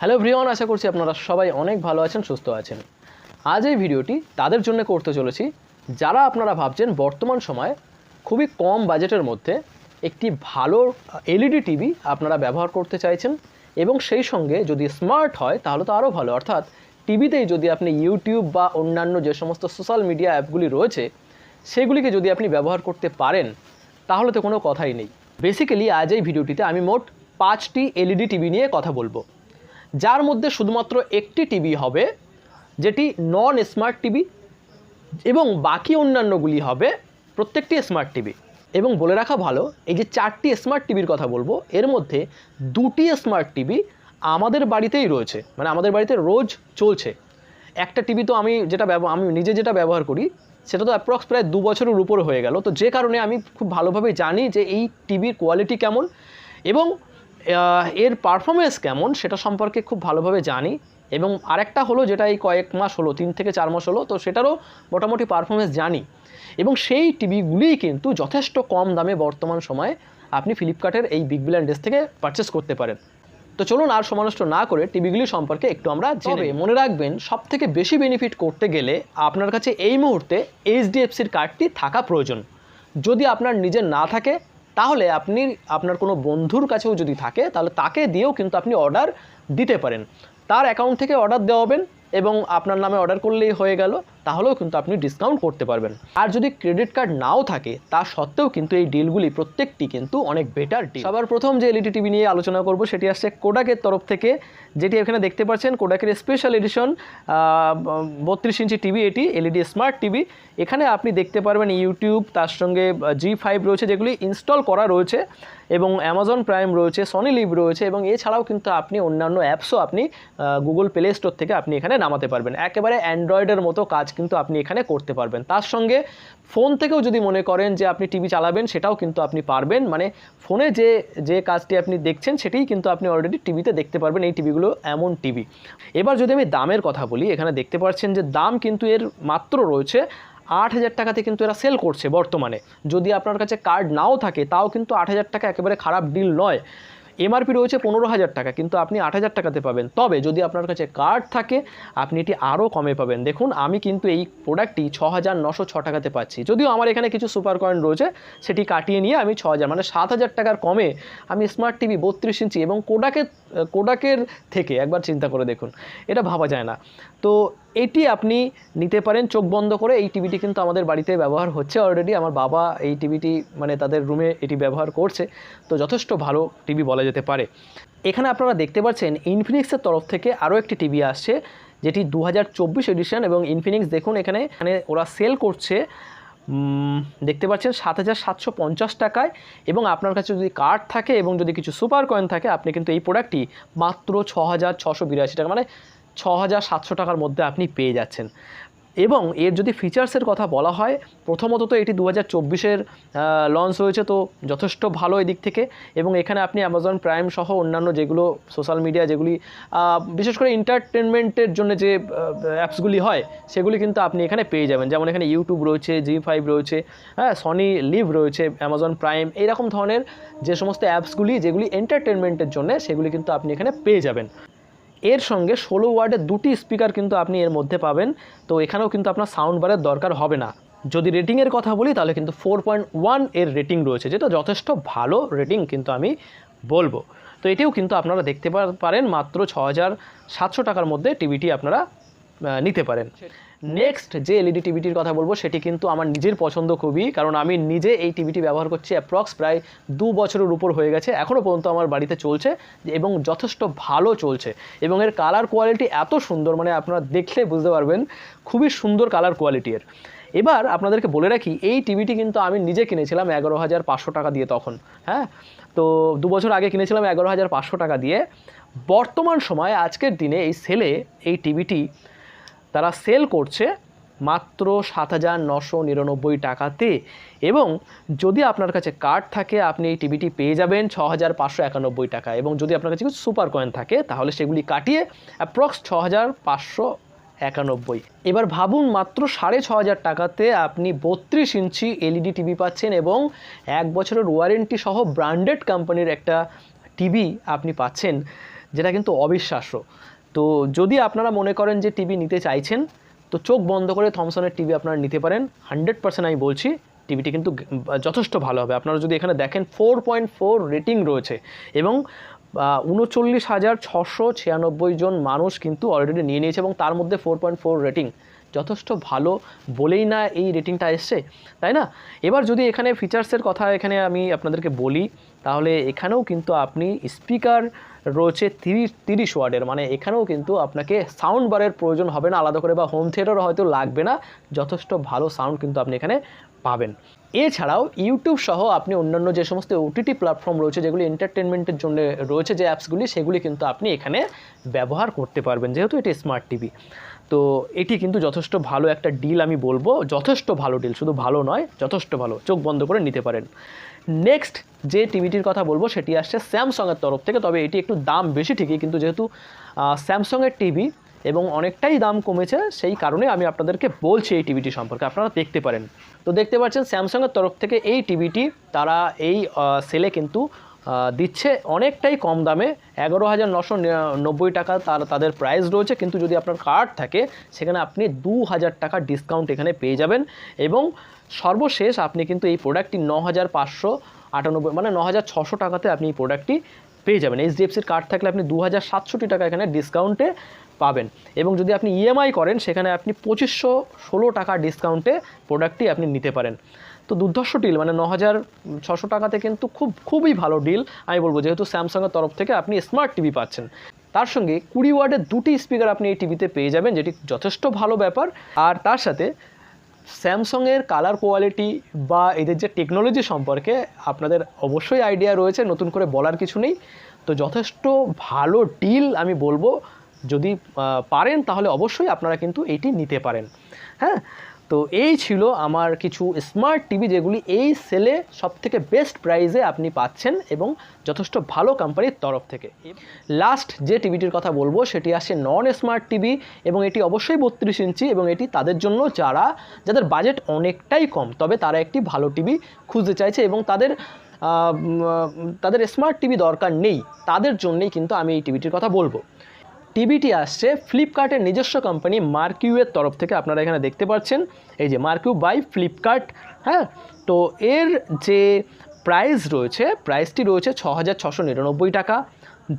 Hello ভ্রিয়ন আশা করছি আপনারা সবাই অনেক ভালো আছেন, সুস্থ আছেন। আজ এই ভিডিওটি তাদের জন্য করতে চলেছি। যারা আপনারা ভাবছেন বর্তমান সময়ে খুবই কম বাজেটের মধ্যে একটি ভালো এলইডি টিভি আপনারা ব্যবহার করতে চাইছেন এবং সেই সঙ্গে যদি স্মার্ট হয় তাহলে তো আরও ভালো। অর্থাৎ টিভিতেই যদি আপনি ইউটিউব বা অন্যান্য যে সমস্ত সোশ্যাল মিডিয়া অ্যাপগুলি রয়েছে, সেগুলিকে যদি আপনি ব্যবহার করতে পারেন, তাহলে তো কোনো কথাই নেই। বেসিক্যালি আজ এই ভিডিওটিতে আমি মোট পাঁচটি এলইডি টিভি নিয়ে কথা বলব। যার মধ্যে শুধুমাত্র একটি টিভি হবে, যেটি নন স্মার্ট টিভি এবং বাকি অন্যান্যগুলি হবে প্রত্যেকটি স্মার্ট টিভি এবং বলে রাখা ভালো, এই যে চারটি স্মার্ট টিভির কথা বলব, এর মধ্যে দুটি স্মার্ট টিভি আমাদের বাড়িতেই রয়েছে মানে আমাদের বাড়িতে রোজ চলছে। একটা টিভি তো আমি যেটা ব্যব- আমি নিজে যেটা ব্যবহার করি, সেটা তো অ্যাপ্রক্স প্রায় দু বছরের উপর হয়ে গেল। তো যে কারণে আমি খুব ভালোভাবে জানি যে এই টিভির কোয়ালিটি কেমন এবং এর পারফরমেন্স কেমন সেটা সম্পর্কে খুব ভালোভাবে জানি এবং আরেকটা হলো যেটা এই কয়েক মাস হলো তিন থেকে চার মাস হলো তো সেটারও মোটামুটি পারফরমেন্স জানি। এবং সেই টিভিগুলিই কিন্তু যথেষ্ট কম দামে বর্তমান সময়ে আপনি ফ্লিপকার্টের এই বিগ বিলিয়ন ডেস থেকে পারচেস করতে পারেন। তো চলুন আর সমানষ্ট না করে টিভিগুলি সম্পর্কে একটু আমরা জেনে মনে রাখবেন সব থেকে বেশি বেনিফিট করতে গেলে আপনার কাছে এই মুহূর্তে এইচডিএফসির কার্ডটি থাকা প্রয়োজন। যদি আপনার নিজের না থাকে তাহলে আপনি, আপনার কোনো বন্ধুর কাছেও যদি থাকে, তাহলে তাকে দিয়েও কিন্তু আপনি অর্ডার দিতে পারেন। তার অ্যাকাউন্ট থেকে অর্ডার দেওয়াবেন এবং আপনার নামে অর্ডার করলেই হয়ে গেল। তাহলেও কিন্তু আপনি ডিসকাউন্ট করতে পারবেন। আর যদি ক্রেডিট কার্ড নাও থাকে, তা সত্ত্বেও কিন্তু এই ডিলগুলি প্রত্যেকটি কিন্তু অনেক বেটার ডিল সবার প্রথম যে এলইডি টিভি নিয়ে আলোচনা করব, সেটি আসছে কোডাকের তরফ থেকে, যেটি এখানে দেখতে পাচ্ছেন কোডাকের স্পেশাল এডিশন বত্রিশ ইঞ্চি টিভি এটি এলইডি স্মার্ট টিভি এখানে আপনি দেখতে পারবেন ইউটিউব তার সঙ্গে জি ফাইভ রয়েছে, যেগুলি ইনস্টল করা রয়েছে, এবং অ্যামাজন প্রাইম রয়েছে সনি লিভ রয়েছে, এবং এছাড়াও কিন্তু আপনি অন্যান্য অ্যাপসও আপনি গুগল প্লে স্টোর থেকে আপনি এখানে নামাতে পারবেন। একেবারে অ্যান্ড্রয়েডের মতো কাজ কিন্তু আপনি এখানে করতে পারবেন। তার সঙ্গে ফোন থেকেও যদি মনে করেন যে আপনি টিভি চালাবেন, সেটাও কিন্তু আপনি পারবেন। মানে ফোনে যে যে কাজটি আপনি দেখছেন, সেটাই কিন্তু আপনি অলরেডি টিভিতে দেখতে পারবেন। এই টিভিগুলো এমন টিভি। এবার যদি আমি দামের কথা বলি, এখানে দেখতে পাচ্ছেন যে দাম কিন্তু এর মাত্র রয়েছে আট হাজার টাকাতে কিন্তু এরা সেল করছে বর্তমানে। যদি আপনার কাছে কার্ড নাও থাকে, তাও কিন্তু আট হাজার টাকা একেবারে খারাপ ডিল নয়। এমআরপি রয়েছে পনেরো হাজার টাকা, কিন্তু আপনি আট হাজার টাকাতে পাবেন। তবে যদি আপনার কাছে কার্ড থাকে, আপনি এটি আরও কমে পাবেন। দেখুন, আমি কিন্তু এই প্রোডাক্টটি ছ হাজার নশো ছ টাকাতে পাচ্ছি। যদিও আমার এখানে কিছু সুপার কয়েন রয়েছে, সেটি কাটিয়ে নিয়ে আমি ছ হাজার মানে সাত হাজার টাকার কমে আমি স্মার্ট টিভি বত্রিশ ইঞ্চি এবং কোডাকের কোডাকের থেকে, একবার চিন্তা করে দেখুন। এটা ভাবা যায় না। তো এটি আপনি নিতে পারেন, চোখ বন্ধ করে। এই টিভিটি কিন্তু আমাদের বাড়িতে ব্যবহার হচ্ছে অলরেডি আমার বাবা এই টিভিটি মানে তাদের রুমে এটি ব্যবহার করছে। তো যথেষ্ট ভালো টিভি বলা যেতে পারে। এখানে আপনারা দেখতে পাচ্ছেন ইনফিনিক্সের তরফ থেকে আরও একটি টিভি আসছে, যেটি দু হাজার চব্বিশ এডিশন এবং ইনফিনিক্স দেখুন এখানে এখানে ওরা সেল করছে দেখতে পাচ্ছেন সাত হাজার সাতশো পঞ্চাশ টাকায়। এবং আপনার কাছে যদি কার্ড থাকে এবং যদি কিছু সুপার কয়েন থাকে, আপনি কিন্তু এই প্রোডাক্টটি মাত্র ছ হাজার ছশো বিরাশি টাকা মানে ছ হাজার সাতশো টাকার মধ্যে আপনি পেয়ে যাচ্ছেন। এবং এর যদি ফিচার্সের কথা বলা হয়, প্রথমত তো এটি দু হাজার চব্বিশের লঞ্চ হয়েছে তো যথেষ্ট ভালো এদিক থেকে। এবং এখানে আপনি অ্যামাজন প্রাইম সহ অন্যান্য যেগুলো সোশ্যাল মিডিয়া যেগুলি বিশেষ করে এন্টারটেনমেন্টের জন্য যে অ্যাপসগুলি হয়, সেগুলি কিন্তু আপনি এখানে পেয়ে যাবেন। যেমন এখানে ইউটিউব রয়েছে জি ফাইভ রয়েছে হ্যাঁ সনি লিভ রয়েছে অ্যামাজন প্রাইম এইরকম ধরনের যে সমস্ত অ্যাপসগুলি যেগুলি এন্টারটেনমেন্টের জন্য, সেগুলি কিন্তু আপনি এখানে পেয়ে যাবেন। এর সঙ্গে ষোলো ওয়ার্ডের দুটি স্পিকার কিন্তু আপনি এর মধ্যে পাবেন। তো এখানেও কিন্তু আপনার সাউন্ড বারের দরকার হবে না। যদি রেটিংয়ের কথা বলি, তাহলে কিন্তু ফোর পয়েন্ট ওয়ানের রেটিং রয়েছে, যেটা যথেষ্ট ভালো রেটিং কিন্তু আমি বলব। তো এটিও কিন্তু আপনারা দেখতে পারেন, মাত্র ছ হাজার সাতশো টাকার মধ্যে টিভিটি আপনারা নিতে পারেন। নেক্সট যে এলইডি টিভিটির কথা বলব, সেটি কিন্তু আমার নিজের পছন্দ খুবই, কারণ আমি নিজে এই টিভিটি ব্যবহার করছি অ্যাপ্রক্স প্রায় দু বছরের উপর হয়ে গেছে এখনও পর্যন্ত আমার বাড়িতে চলছে এবং যথেষ্ট ভালো চলছে এবং এর কালার কোয়ালিটি এত সুন্দর মানে আপনারা দেখলে বুঝতে পারবেন খুবই সুন্দর কালার কোয়ালিটি এর। এবার আপনাদেরকে বলে রাখি, এই টিভিটি কিন্তু আমি নিজে কিনেছিলাম এগারো হাজার পাঁচশো টাকা দিয়ে তখন হ্যাঁ? তো দু বছর আগে কিনেছিলাম এগারো হাজার পাঁচশো টাকা দিয়ে। বর্তমান সময় আজকের দিনে এই সেলে এই টিভিটি তারা সেল করছে মাত্র সাত হাজার নশো নিরানব্বই টাকাতে এবং যদি আপনার কাছে কার্ড থাকে, আপনি এই টিভিটি পেয়ে যাবেন ছ হাজার পাঁচশো একানব্বই টাকা এবং যদি আপনার কাছে কিছু সুপার কয়েন থাকে, তাহলে সেগুলি কাটিয়ে অ্যাপ্রক্স ছ হাজার পাঁচশো একানব্বই। এবার ভাবুন মাত্র সাড়ে ছ হাজার টাকাতে আপনি বত্রিশ ইঞ্চি এলইডি টিভি পাচ্ছেন এবং এক বছরের ওয়ারেন্টি সহ ব্র্যান্ডেড কোম্পানির একটা টিভি আপনি পাচ্ছেন, যেটা কিন্তু অবিশ্বাস্য। তো যদি আপনারা মনে করেন যে টিভি নিতে চাইছেন, তো চোখ বন্ধ করে থমসনের টিভি আপনারা নিতে পারেন। হান্ড্রেড পার্সেন্ট আমি বলছি, টিভিটি কিন্তু যথেষ্ট ভালো হবে। আপনারা যদি এখানে দেখেন ফোর পয়েন্ট ফোর রেটিং রয়েছে এবং উনচল্লিশ হাজার ছশো ছিয়ানব্বই জন মানুষ কিন্তু অলরেডি নিয়ে নিয়েছে এবং তার মধ্যে ফোর পয়েন্ট ফোর রেটিং যথেষ্ট ভালো বলেই না এই রেটিংটা এসছে, তাই না? এবার যদি এখানে ফিচার্সের কথা এখানে আমি আপনাদেরকে বলি তাহলে এখানেও কিন্তু আপনি স্পিকার রয়েছে তিরিশ তিরিশ ওয়ার্ডের। মানে এখানেও কিন্তু আপনাকে সাউন্ড বারের প্রয়োজন হবে না, আলাদা করে বা হোম থিয়েটারও হয়তো লাগবে না, যথেষ্ট ভালো সাউন্ড কিন্তু আপনি এখানে পাবেন। এছাড়াও ইউটিউব সহ আপনি অন্যান্য যে সমস্ত ওটিটি প্ল্যাটফর্ম রয়েছে, যেগুলি এন্টারটেনমেন্টের জন্য রয়েছে যে অ্যাপসগুলি, সেগুলি কিন্তু আপনি এখানে ব্যবহার করতে পারবেন, যেহেতু এটি স্মার্ট টিভি। তো এটি কিন্তু যথেষ্ট ভালো একটা ডিল আমি বলব, যথেষ্ট ভালো ডিল, শুধু ভালো নয়, যথেষ্ট ভালো, চোখ বন্ধ করে নিতে পারেন। নেক্সট যে টিভিটির কথা বলব, সেটি আসছে স্যামসংয়ের তরফ থেকে। তবে এটি একটু দাম বেশি ঠিকই, কিন্তু যেহেতু স্যামসংয়ের টিভি এবং অনেকটাই দাম কমেছে, সেই কারণে আমি আপনাদেরকে বলছি এই টিভিটি সম্পর্কে। আপনারা দেখতে পারেন। তো দেখতে পাচ্ছেন, স্যামসংয়ের তরফ থেকে এই টিভিটি, তারা এই সেলে কিন্তু দিচ্ছে অনেকটাই কম দামে। এগারো হাজার নশো নব্বই টাকা তার, তাদের প্রাইস রয়েছে। কিন্তু যদি আপনার কার্ড থাকে, সেখানে আপনি দু হাজার টাকা ডিসকাউন্ট এখানে পেয়ে যাবেন। এবং সর্বশেষ আপনি কিন্তু এই প্রোডাক্টটি ন হাজার পাঁচশো আটানব্বই মানে ন হাজার ছশো টাকাতে আপনি এই প্রোডাক্টটি পেয়ে যাবেন। এইচডিএফসির কার্ড থাকলে আপনি দু হাজার সাতষট্টি টাকা এখানে ডিসকাউন্টে পাবেন। এবং যদি আপনি ইএমআই করেন, সেখানে আপনি পঁচিশশো ষোলো টাকা ডিসকাউন্টে প্রোডাক্টটি আপনি নিতে পারেন। তো দুর্ধর্ষ ডিল মানে ন হাজার ছশো টাকাতে কিন্তু খুব, খুবই ভালো ডিল আমি বলব, যেহেতু স্যামসাংয়ের তরফ থেকে আপনি স্মার্ট টিভি পাচ্ছেন। তার সঙ্গে কুড়ি ওয়ার্ডের দুটি স্পিকার আপনি এই টিভিতে পেয়ে যাবেন, যেটি যথেষ্ট ভালো ব্যাপার। আর তার সাথে স্যামসংয়ের কালার কোয়ালিটি বা এদের যে টেকনোলজি সম্পর্কে আপনাদের অবশ্যই আইডিয়া রয়েছে, নতুন করে বলার কিছু নেই। তো যথেষ্ট ভালো ডিল আমি বলব। যদি পারেন তাহলে অবশ্যই আপনারা কিন্তু এটি নিতে পারেন। হ্যাঁ? তো এই ছিল আমার কিছু স্মার্ট টিভি যেগুলি এই সেলে সবথেকে বেস্ট প্রাইসে আপনি পাচ্ছেন এবং যথেষ্ট ভালো কোম্পানির তরফ থেকে। লাস্ট যে টিভিটির কথা বলব, সেটি আসছে নন স্মার্ট টিভি এবং এটি অবশ্যই বত্রিশ ইঞ্চি এবং এটি তাদের জন্য যারা, যাদের বাজেট অনেকটাই কম, তবে তারা একটি ভালো টিভি খুঁজতে চাইছে এবং তাদের তাদের স্মার্ট টিভি দরকার নেই, তাদের জন্যেই কিন্তু আমি এই টিভিটির কথা বলব। টিভিটি আসছে ফ্লিপকার্টের নিজস্ব কোম্পানি মার্কিউয়ের তরফ থেকে। আপনারা এখানে দেখতে পাচ্ছেন, এই যে মার্কিউ বাই ফ্লিপকার্ট হ্যাঁ? তো এর যে প্রাইস রয়েছে প্রাইসটি রয়েছে ছ টাকা।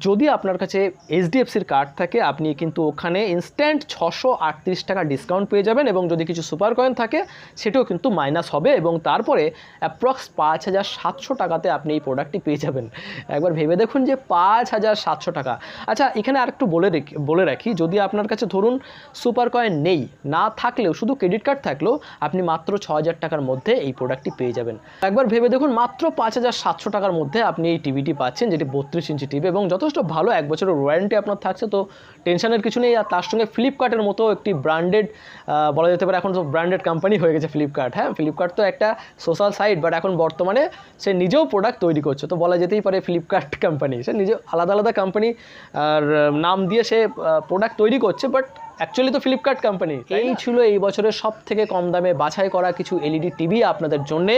যদি আপনার কাছে এইচডিএফসির কার্ড থাকে, আপনি কিন্তু ওখানে ইনস্ট্যান্ট ছশো আটত্রিশ টাকা ডিসকাউন্ট পেয়ে যাবেন এবং যদি কিছু সুপার কয়েন থাকে, সেটাও কিন্তু মাইনাস হবে এবং তারপরে অ্যাপ্রক্স পাঁচ হাজার সাতশো টাকাতে আপনি এই প্রোডাক্টটি পেয়ে যাবেন। একবার ভেবে দেখুন যে পাঁচ হাজার সাতশো টাকা। আচ্ছা এখানে আরেকটু বলে রেখি, বলে রাখি, যদি আপনার কাছে ধরুন সুপার কয়েন নেই, না থাকলেও, শুধু ক্রেডিট কার্ড থাকলেও, আপনি মাত্র ছ হাজার টাকার মধ্যে এই প্রোডাক্টটি পেয়ে যাবেন। একবার ভেবে দেখুন, মাত্র পাঁচ হাজার সাতশো টাকার মধ্যে আপনি এই টিভিটি পাচ্ছেন, যেটি বত্রিশ ইঞ্চি টিভি এবং যথেষ্ট ভালো, এক বছরের ওয়ারেন্টি আপনার থাকছে, তো টেনশনের কিছু নেই। আর তার সঙ্গে ফ্লিপকার্টের মতো একটি ব্র্যান্ডেড বলা যেতে পারে এখন তো ব্র্যান্ডেড কোম্পানি হয়ে গেছে ফ্লিপকার্ট হ্যাঁ? ফ্লিপকার্ট তো একটা সোশ্যাল সাইট বাট এখন বর্তমানে সে নিজেও প্রোডাক্ট তৈরি করছে। তো বলা যেতেই পারে ফ্লিপকার্ট কোম্পানি সে নিজে আলাদা আলাদা কোম্পানি আর নাম দিয়ে সে প্রোডাক্ট তৈরি করছে বাট অ্যাকচুয়ালি তো ফ্লিপকার্ট কোম্পানি এই ছিল এই বছরের সব থেকে কম দামে বাছাই করা কিছু এলইডি টিভি আপনাদের জন্য।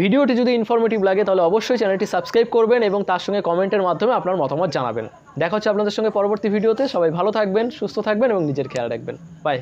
ভিডিওটি যদি ইনফরমেটিভ লাগে তাহলে অবশ্যই চ্যানেলটি সাবস্ক্রাইব করবেন এবং তার সঙ্গে কমেন্টের মাধ্যমে আপনার মতামত জানাবেন। দেখা হচ্ছে আপনাদের সঙ্গে পরবর্তী ভিডিওতে। সবাই ভালো থাকবেন সুস্থ থাকবেন এবং নিজের খেয়াল রাখবেন। বাই